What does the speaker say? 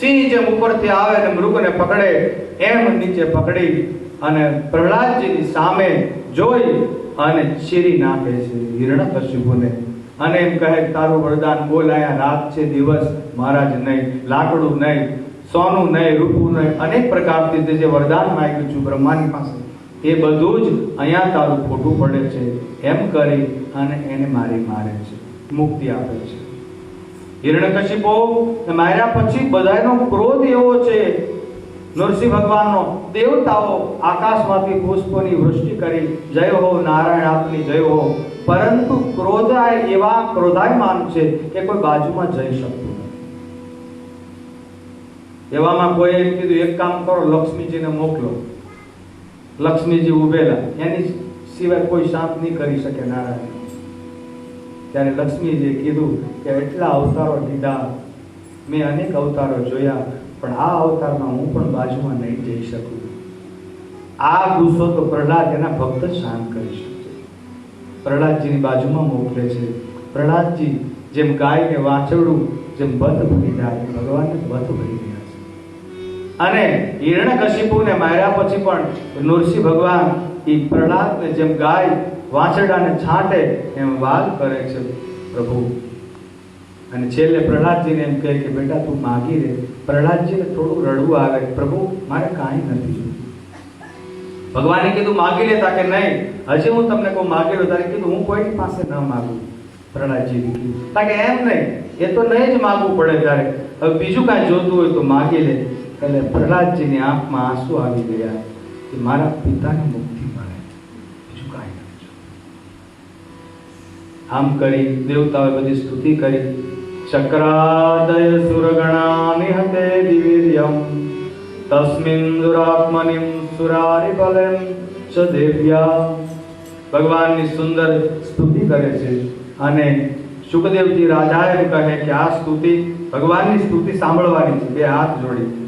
સિંહ જેમ ઉપરથી આવે ને મૃગને પકડે, એમ નીચે પકડી અને પ્રહલાદજીની સામે જોઈ અને ચીરી નાખે છે હિરણ્યકશિપુને અને એમ કહે, તારું વરદાન બોલાયા, રાત છે, દિવસ, મહારાજ નહીં, લાકડું નહીં, સોનું નહીં, રૂપું નહીં. અનેક પ્રકારથી તે જે વરદાન માંગ્યું છું બ્રહ્માની પાસે, એ બધું જ અહીંયા તારું ખોટું પડે છે, એમ કરી અને એને મારી મારે છે, મુક્તિ આપે છે. હિરણ્યકશિપો માર્યા પછી બધાનો ક્રોધ એવો છે, નરસિંહ ભગવાનનો, દેવતાઓ આકાશમાંથી પુષ્પોની વૃષ્ટિ કરી, જય હો નારાયણ આપની, જય હો. પરંતુ ક્રોધાય એવા ક્રોધાયમાન છે કે કોઈ બાજુમાં જઈ શકતું એવામાં કોઈ કીધું, એક કામ કરો, લક્ષ્મીજીને મોકલો. લક્ષ્મીજી ઉભેલા. એની સિવાય કોઈ શાંત નહીં કરી શકે નારાયણ. ત્યારે લક્ષ્મીજીએ કીધું કે એટલા અવતારો લીધા મેં અનેક અવતારો જોયા, પણ આ અવતારમાં હું પણ બાજુમાં નહીં જઈ શકું. આ ગુસ્સો તો પ્રહલાદ એના ભક્ત શાંત કરી શકે. પ્રહલાદજીની બાજુમાં મોકલે છે. પ્રહલાદજી જેમ ગાયને વાછરડું, જેમ બધ ભરી જાય, ભગવાનને બધ ભરી ગયા છે. અને હિરણ્યકશિપુને માર્યા પછી પણ નૃસિંહ ભગવાન એ પ્રહલાદને જેમ ગાય વાછરડાને છાંટે એમ વાલ કરે છે, પ્રભુ. અને છેલ્લે પ્રહલાદજીને એમ કહે કે, બેટા, તું માગી રે. પ્રહલાદજીને થોડું રડવું આવે, પ્રભુ, મારે કાંઈ નથી. જોયું ભગવાને કીધું, માગી લેતા કે નહીં, હજી હું તમને કહું માગી લો તારે કીધું, હું કોઈની પાસે ન માગું. પ્રહલાદજી કીધું કે એમ નહીં, એ તો નહીં જ માગવું પડે તારે હવે બીજું કાંઈ જોતું હોય તો માગી લે. એટલે પ્રહલાદજીની આંખમાં આંસુ આવી ગયા. કે મારા પિતાને મુક્તિ મળે. બીજું કાંઈ નથી. આમ કરી દેવતાઓએ બધી સ્તુતિ કરી. ચક્રાદય સુરગણા નિહતે દિવીર્યમ તસ્મિન દુરાત્મનિમ સુરારી બલેમ ચ દેવ્યા. ભગવાનની સુંદર સ્તુતિ કરે છે અને સુખદેવજી રાજા એમ કહે કે આ સ્તુતિ ભગવાનની સ્તુતિ સાંભળવાની છે. બે હાથ જોડી.